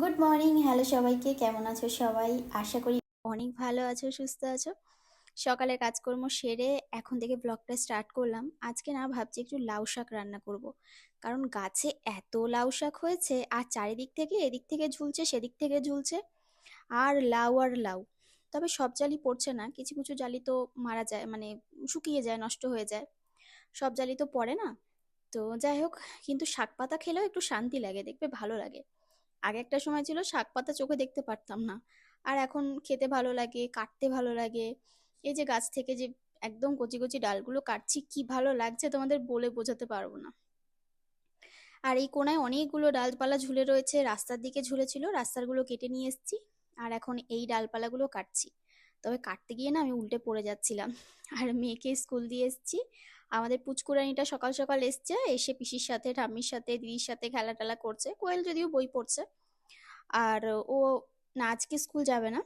Good morning hello সবাইকে। কেমন আছো সবাই? আশা করি অনেক ভালো আছো, সুস্থ আছো। সকালের কাজকর্ম সেরে এখন থেকে ব্লগটা স্টার্ট করলাম। আজকে না ভাবছি একটু লাউ শাক রান্না করব। কারণ গাছে এত লাউ শাক হয়েছে, আর চারিদিক থেকে এদিক থেকে ঝুলছে, সেদিক থেকে ঝুলছে। আর লাউ আর লাউ। তবে সব জালি পড়ছে না। কিছু কিছু জালি তো মারা যায় মানে শুকিয়ে যায়, নষ্ট হয়ে যায়। সব জালি তো পড়ে না। তো যাই হোক, কিন্তু শাক পাতা খেলেও একটু শান্তি লাগে, দেখবে ভালো লাগে। আগে একটা সময় ছিল শাক পাতা চোখে দেখতে পারতাম না। আর এখন খেতে ভালো লাগে, কাটতে ভালো লাগে। এই যে গাছ থেকে যে একদম কচি কচি ডালগুলো কাটছি, কি ভালো লাগছে তোমাদের বলে বোঝাতে পারব না। আর এই কোনায় অনেকগুলো ডালপালা ঝুলে রয়েছে, রাস্তার দিকে ঝুলেছিল, রাস্তারগুলো কেটে নিয়ে এসছি। আর এখন এই ডালপালাগুলো কাটছি। তবে কাটতে গিয়ে না আমি উল্টে পড়ে যাচ্ছিলাম। আর মেয়েকে স্কুল দিয়ে এসেছি। আমাদের পুচকুরানিটা সকাল সকাল এসছে, এসে পিসির সাথে, ঠাম্মির সাথে, দিদির সাথে খেলা টেলা করছে। কোয়েল যদিও বই পড়ছে। আর ও না, আজকে স্কুল যাবে না।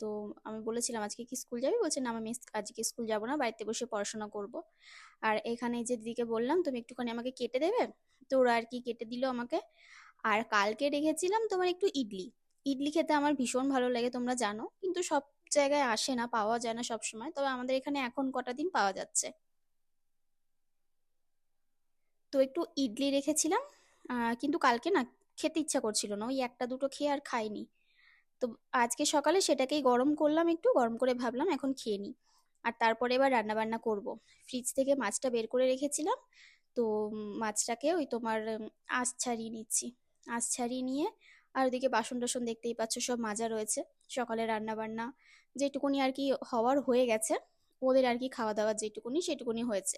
তো আমি বলেছিলাম, আজকে কি স্কুল যাবি? বলছে, না আমি আজকে স্কুল যাব না, বাড়িতে বসে পড়াশোনা করব। আর এখানে যে দিদিকে বললাম, তুমি একটুখানি আমাকে কেটে দেবে? তো ওরা আর কি কেটে দিল আমাকে। আর কালকে রেখেছিলাম তোমার একটু ইডলি। ইডলি খেতে আমার ভীষণ ভালো লাগে, তোমরা জানো। কিন্তু সব জায়গায় আসে না, পাওয়া যায় না সবসময়। তবে আমাদের এখানে এখন কটা দিন পাওয়া যাচ্ছে। তো একটু ইডলি রেখেছিলাম কিন্তু কালকে না খেতে ইচ্ছা করছিল না। ওই একটা দুটো খেয়ে আর খাইনি। তো আজকে সকালে সেটাকেই গরম করলাম একটু, গরম করে ভাবলাম এখন খেয়ে নিই। আর তারপরে এবার রান্না বান্না করব। ফ্রিজ থেকে মাছটা বের করে রেখেছিলাম। তো মাছটাকে ওই তোমার আঁশ ছাড়িয়ে নিচ্ছি। আঁশ ছাড়িয়ে নিয়ে আর ওদিকে বাসন টাসন দেখতেই পাচ্ছ, সব মাজা রয়েছে। সকালে রান্না বান্না যেটুকুনি আর কি হওয়ার হয়ে গেছে, ওদের আর কি খাওয়া দাওয়া যেটুকুনি সেটুকুনি হয়েছে।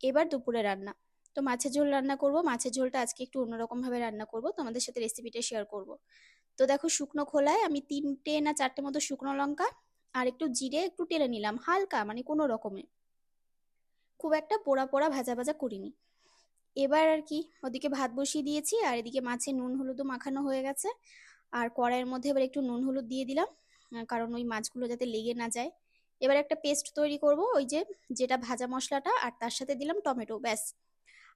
এবার দুপুরে রান্না। তো মাছের ঝোল রান্না করব, মাছের ঝোলটা আজকে একটু অন্যরকম ভাবে রান্না করব, তোমাদের সাথে রেসিপিটা শেয়ার করব। তো দেখো শুকনো খোলায় আমি তিনটে না চারটে মতো শুকনো লঙ্কা আর একটু জিরে একটু টেলে নিলাম, হালকা মানে কোনো রকমে। খুব একটা পোড়া পোড়া ভাজা ভাজা করিনি। এবার আর কি, ওদিকে ভাত বসিয়ে দিয়েছি আর এদিকে মাছে নুন হলুদও মাখানো হয়ে গেছে। আর কড়াইয়ের মধ্যে এবার একটু নুন হলুদ দিয়ে দিলাম কারণ ওই মাছগুলো যাতে লেগে না যায়। এবার একটা পেস্ট তৈরি করব, ওই যে যেটা ভাজা মশলাটা, আর তার সাথে দিলাম টমেটো, ব্যাস।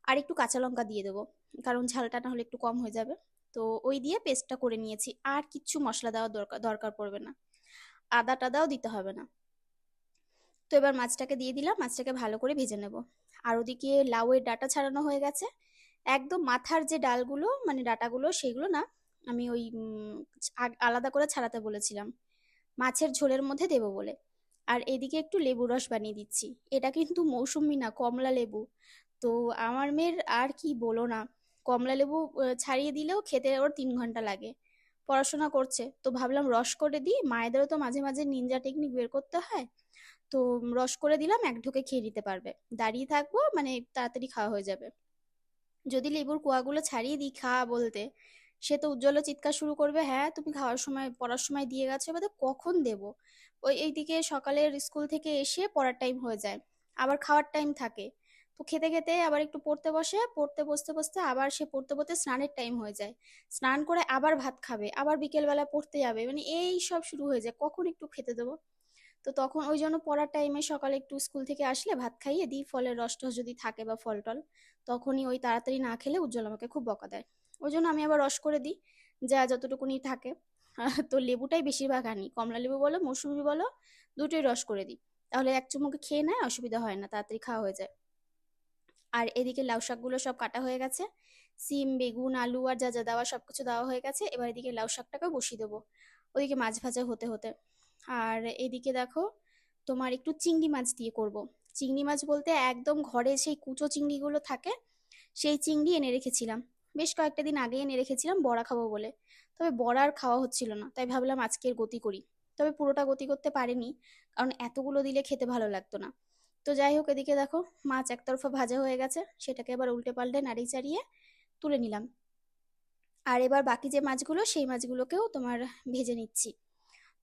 আর একটু কাঁচা লঙ্কা দিয়ে দেবো, কারণ ঝালটা না হলে একটু কম হয়ে যাবে। তো ওই দিয়ে পেস্টটা করে নিয়েছি, আর কিচ্ছু মশলা দেওয়ার দরকার দরকার পড়বে না। আদা টাদাও দিতে হবে না। তো এবার মাছটাকে দিয়ে দিলাম, মাছটাকে ভালো করে ভেজে নেব। আর ওদিকে লাউয়ের ডাটা ছাড়ানো হয়ে গেছে। একদম মাথার যে ডালগুলো মানে ডাটাগুলো, সেগুলো না আমি ওই আলাদা করে ছাড়াতে বলেছিলাম। মাছের ঝোলের মধ্যে দেবো বলে। আর এদিকে একটু লেবু রস বানিয়ে দিচ্ছি। এটা কিন্তু মৌসুমী না, কমলা লেবু। তো আমার মেয়ের আর কি বলো না, কমলা লেবু ছাড়িয়ে দিলেও খেতে ওর তিন ঘণ্টা লাগে। পড়াশোনা করছে, তো ভাবলাম রস করে দিই। মায়েদেরও তো মাঝে মাঝে নিনজা টেকনিক বের করতে হয়। তো রস করে দিলাম, এক ঢোকে খেয়ে নিতে পারবে। দাঁড়িয়ে থাকব মানে তাড়াতাড়ি খাওয়া হয়ে যাবে। যদি লেবুর কুয়াগুলো ছাড়িয়ে দিই খা বলতে, সে তো উজ্জ্বল চিৎকার শুরু করবে হ্যাঁ তুমি খাওয়ার সময়, পড়ার সময় দিয়ে গেছো, এবার কখন দেবো? ওই এইদিকে সকালের স্কুল থেকে এসে পড়ার টাইম হয়ে যায়। আবার খাওয়ার টাইম থাকে। তো খেতে খেতে আবার একটু পড়তে বসে, পড়তে বসতে বসতে আবার সে পড়তে পড়তে স্নানের টাইম হয়ে যায়। স্নান করে আবার ভাত খাবে, আবার বিকেলবেলা পড়তে যাবে মানে এই সব শুরু হয়ে যায়। কখন একটু খেতে দেবো? তো তখন ওই জন্য পড়ার টাইমে সকালে একটু স্কুল থেকে আসলে ভাত খাইয়ে দিই, ফলের রস টস যদি থাকে বা ফল টল, তখনই ওই তাড়াতাড়ি না খেলে উজ্জ্বল আমাকে খুব বকা দেয়। ওই জন্য আমি আবার রস করে দিই, যা যতটুকুনি থাকে। তো লেবুটাই বেশিরভাগ আনি। কমলা লেবু বলো, মৌসুমি বলো, দুটোই রস করে দিই। তাহলে এক চুমুকে খেয়ে নেয়, অসুবিধা হয় না, তাড়াতাড়ি খাওয়া হয়ে যায়। আর এদিকে লাউ শাকগুলো সব কাটা হয়ে গেছে। সিম, বেগুন, আলু আর যা যা দেওয়া সবকিছু দেওয়া হয়ে গেছে। এবার এদিকে লাউ শাকটাকে বসিয়ে দেবো। ওদিকে মাছ ভাজা হতে হতে। আর এদিকে দেখো, তোমার একটু চিংড়ি মাছ দিয়ে করব। চিংড়ি মাছ বলতে একদম ঘরে সেই কুচো চিংড়িগুলো থাকে, সেই চিংড়ি এনে রেখেছিলাম। বেশ কয়েকটা দিন আগে এনে রেখেছিলাম, বড়া খাব বলে। তবে বড়া আর খাওয়া হচ্ছিল না, তাই ভাবলাম আজকের গতি করি। তবে পুরোটা গতি করতে পারিনি, কারণ এতগুলো দিলে খেতে ভালো লাগতো না। তো যাই হোক, এদিকে দেখো, মাছ একতরফা ভাজা হয়ে গেছে, সেটাকে এবার উল্টে পাল্টে নাড়িয়ে চাড়িয়ে তুলে নিলাম। আর এবার বাকি যে মাছগুলো, সেই মাছগুলোকেও তোমার ভেজে নিচ্ছি।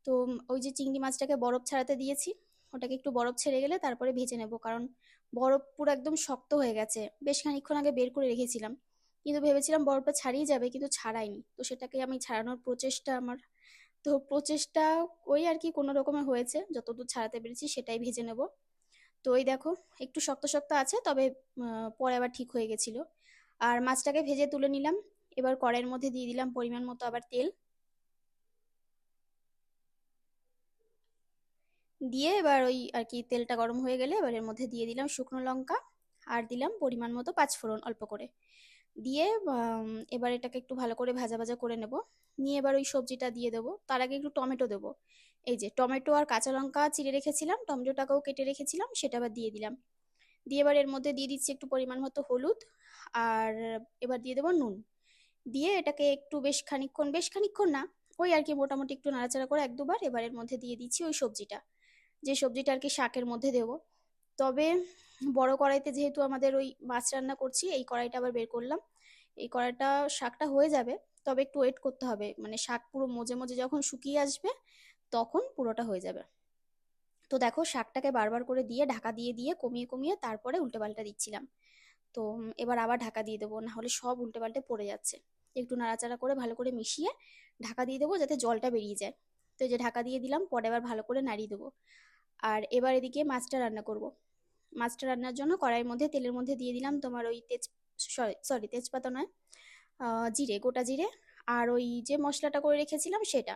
তো ওই যে চিংড়ি মাছটাকে বরফ ছাড়াতে দিয়েছি, ওটাকে একটু বরফ ছেড়ে গেলে তারপরে ভেজে নেব, কারণ বরফ পুরো একদম শক্ত হয়ে গেছে। বেশ খানিকক্ষণ আগে বের করে রেখেছিলাম, কিন্তু ভেবেছিলাম বরফটা ছাড়িয়ে যাবে, কিন্তু ছাড়াইনি। তো সেটাকে আমি ছাড়ানোর প্রচেষ্টা আমার, তো প্রচেষ্টা ওই আর কি কোনো রকমে হয়েছে, যতদূর ছাড়াতে পেরেছি সেটাই ভেজে নেব। তো ওই দেখো, একটু শক্ত শক্ত আছে, তবে পরে আবার ঠিক হয়ে গেছিল। আর মাছটাকে ভেজে তুলে নিলাম, এবার কড়াইয়ের মধ্যে দিয়ে দিলাম পরিমাণ মতো আবার তেল। দিয়ে এবার ওই আর কি তেলটা গরম হয়ে গেলে এবার এর মধ্যে দিয়ে দিলাম শুকনো লঙ্কা আর দিলাম পরিমাণ মতো পাঁচফোড়ন অল্প করে। দিয়ে এবার এটাকে একটু ভালো করে ভাজা ভাজা করে নেব। নিয়ে এবার ওই সবজিটা দিয়ে দেবো। তার আগে একটু টমেটো দেবো। এই যে টমেটো আর কাঁচা লঙ্কা চিড়ে রেখেছিলাম, টমেটোটাকেও কেটে রেখেছিলাম, সেটা আবার দিয়ে দিলাম। দিয়ে এবার এর মধ্যে দিয়ে দিচ্ছি একটু পরিমাণ মতো হলুদ আর এবার দিয়ে দেবো নুন। দিয়ে এটাকে একটু বেশ খানিক্ষণ বেশ খানিক্ষণ না, ওই আর কি মোটামুটি একটু নাড়াচাড়া করে এক দুবার এবার এর মধ্যে দিয়ে দিচ্ছি ওই সবজিটা। যে সবজিটা আর কি শাকের মধ্যে দেবো। তবে বড় কড়াইতে যেহেতু আমাদের ওই মাছ রান্না করছি, এই কড়াইটা আবার বের করলাম। এই কড়াইটা শাকটা হয়ে যাবে, তবে একটু ওয়েট করতে হবে। মানে শাক পুরো মজে মজে যখন শুকিয়ে আসবে, তখন পুরোটা হয়ে যাবে। তো দেখো, শাকটাকে বারবার করে দিয়ে ঢাকা দিয়ে দিয়ে কমিয়ে কমিয়ে তারপরে উল্টে পাল্টা দিচ্ছিলাম। তো এবার আবার ঢাকা দিয়ে দেবো, নাহলে সব উল্টে পাল্টে পড়ে যাচ্ছে। একটু নাড়াচাড়া করে ভালো করে মিশিয়ে ঢাকা দিয়ে দেবো যাতে জলটা বেরিয়ে যায়। তো এই যে ঢাকা দিয়ে দিলাম, পরে আবার ভালো করে নাড়িয়ে দেবো। আর এবার এদিকে মাছটা রান্না করব। মাছটা রান্নার জন্য কড়াইয়ের মধ্যে, তেলের মধ্যে দিয়ে দিলাম তোমার ওই তেজ, সরি সরি, তেজপাতা নয় জিরে, গোটা জিরে আর ওই যে মশলাটা করে রেখেছিলাম সেটা।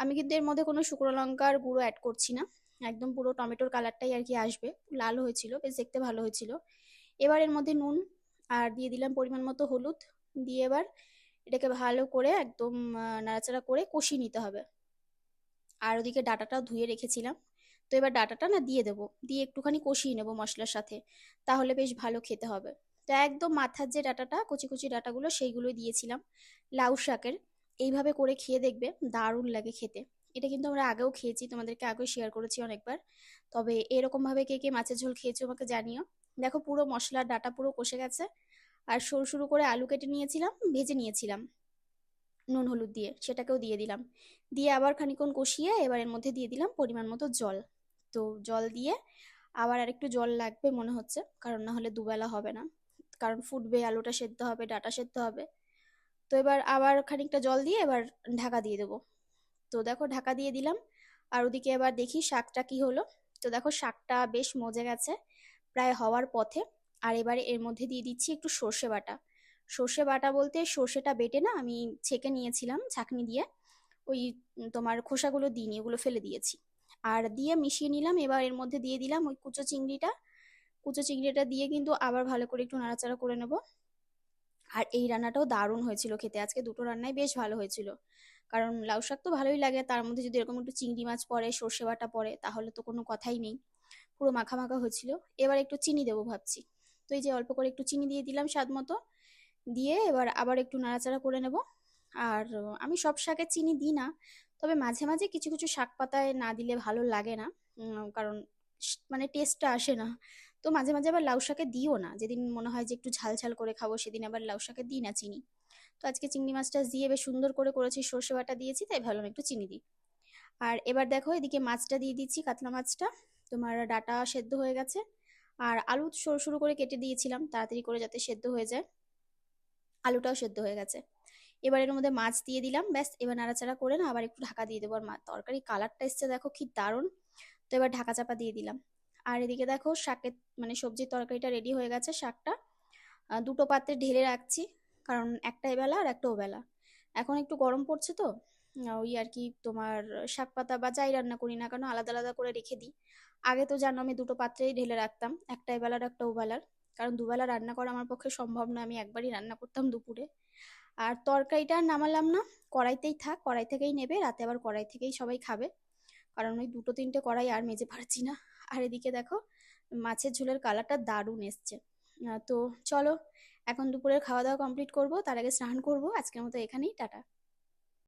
আমি কিন্তু এর মধ্যে কোনো শুকনো লঙ্কার গুঁড়ো অ্যাড করছি না। একদম পুরো টমেটোর কালারটাই আর কি আসবে। লাল হয়েছিল, বেশ দেখতে ভালো হয়েছিল। এবার এর মধ্যে নুন আর দিয়ে দিলাম পরিমাণ মতো হলুদ। দিয়ে এবার এটাকে ভালো করে একদম নাড়াচাড়া করে কষিয়ে নিতে হবে। আর ওদিকে ডাটাটাও ধুয়ে রেখেছিলাম। তো এবার ডাটাটা না দিয়ে দেবো, দিয়ে একটুখানি কষিয়ে নেব মশলার সাথে, তাহলে বেশ ভালো খেতে হবে। তো একদম মাথার যে ডাটাটা, কচি কচি ডাটাগুলো সেইগুলোই দিয়েছিলাম, লাউ শাকের। এইভাবে করে খেয়ে দেখবে, দারুণ লাগে খেতে। এটা কিন্তু আমরা আগেও খেয়েছি, তোমাদেরকে আগেও শেয়ার করেছি অনেকবার। তবে এরকমভাবে কে কে মাছের ঝোল খেয়েছো আমাকে জানিও। দেখো পুরো মশলার ডাটা পুরো কষে গেছে। আর সরু সরু করে আলু কেটে নিয়েছিলাম, ভেজে নিয়েছিলাম। নুন, হলুদ দিয়ে, সেটাকেও দিয়ে দিলাম। দিয়ে আবার খানিক্ষণ কষিয়ে এবার এর মধ্যে দিয়ে দিলাম পরিমাণ মতো জল। তো জল দিয়ে আবার আরেকটু জল লাগবে মনে হচ্ছে, কারণ না হলে দুবেলা হবে না। কারণ ফুটবে, আলুটা সেদ্ধ হবে, ডাটা সেদ্ধ হবে। তো এবার আবার খানিকটা জল দিয়ে এবার ঢাকা দিয়ে দেবো। তো দেখো ঢাকা দিয়ে দিলাম, আর ওদিকে এবার দেখি শাকটা কি হলো। তো দেখো শাকটা বেশ মজে গেছে, প্রায় হওয়ার পথে। আর এবারে এর মধ্যে দিয়ে দিচ্ছি একটু সর্ষে বাটা। সর্ষে বাটা বলতে সর্ষেটা বেটে না, আমি ছেঁকে নিয়েছিলাম ছাঁকনি দিয়ে। ওই তোমার খোসাগুলো দিইনি, ওগুলো ফেলে দিয়েছি। আর দিয়ে মিশিয়ে নিলাম। এবার এর মধ্যে দিয়ে দিলাম ওই কুচো চিংড়িটা। কুচো চিংড়িটা দিয়ে কিন্তু আবার ভালো করে একটু নাড়াচাড়া করে নেব। আর এই রান্নাটাও দারুণ হয়েছিল খেতে। আজকে দুটো রান্নাই বেশ ভালো হয়েছিল। কারণ লাউ শাক তো ভালোই লাগে। তার মধ্যে যদি এরকম একটু চিংড়ি মাছ পড়ে, সর্ষে বাটা পড়ে, তাহলে তো কোনো কথাই নেই। পুরো মাখা মাখা হয়েছিল। এবার একটু চিনি দেবো ভাবছি। তো এই যে অল্প করে একটু চিনি দিয়ে দিলাম স্বাদ মতো। দিয়ে এবার আবার একটু নাড়াচাড়া করে নেব। আর আমি সব শাকে চিনি দিই না। তবে মাঝে মাঝে কিছু কিছু শাক পাতায় না দিলে ভালো লাগে না। কারণ মানে টেস্টটা আসে না। তো মাঝে মাঝে আবার লাউ শাকে দিও না। যেদিন মনে হয় যে একটু ঝাল ঝাল করে খাব, সেদিন আবার লাউ শাকে দিই না, চিনি। তো আজকে চিংড়ি মাছটা দিয়ে বেশ সুন্দর করে করেছি, সর্ষে বাটা দিয়েছি, তাই ভাবলাম একটু চিনি দিই। আর এবার দেখো, এদিকে মাছটা দিয়ে দিচ্ছি, কাতলা মাছটা। তোমার ডাটা সেদ্ধ হয়ে গেছে। আর আলু সরু সরু করে কেটে দিয়েছিলাম, তাড়াতাড়ি করে যাতে সেদ্ধ হয়ে যায়। আলুটাও সেদ্ধ হয়ে গেছে। এবার এর মধ্যে মাছ দিয়ে দিলাম, ব্যাস, এবার নাড়াচাড়া করে না আবার একটু ঢাকা দিয়ে দেবো। আর তরকারি কালারটা এসছে, দেখো কি দারুণ। তো এবার ঢাকা চাপা দিয়ে দিলাম। আর এদিকে দেখো শাকের মানে সবজির তরকারিটা রেডি হয়ে গেছে শাকটা। দুটো পাত্রে ঢেলে রাখছি, কারণ একটা এবেলা আর একটা ওবেলা। এখন একটু গরম পড়ছে তো ওই আর কি তোমার শাক পাতা বা যাই রান্না করি না কেন আলাদা আলাদা করে রেখে দিই। আগে তো জানো আমি দুটো পাত্রেই ঢেলে রাখতাম, একটা এবেলার একটা ওবেলার। কারণ দুবেলা রান্না করা আমার পক্ষে সম্ভব না, আমি একবারই রান্না করতাম দুপুরে। আর তরকারিটা নামালাম না, কড়াইতেই থাক, কড়াই থেকেই নেবে, রাতে আবার কড়াই থেকেই সবাই খাবে। কারণ ওই দুটো তিনটে কড়াই আর মেজে পারছি না। আর এদিকে দেখো, মাছের ঝোলের কালারটা দারুণ এসছে। তো চলো, এখন দুপুরের খাওয়া দাওয়া কমপ্লিট করব, তার আগে স্নান করব। আজকের মতো এখানেই, টাটা।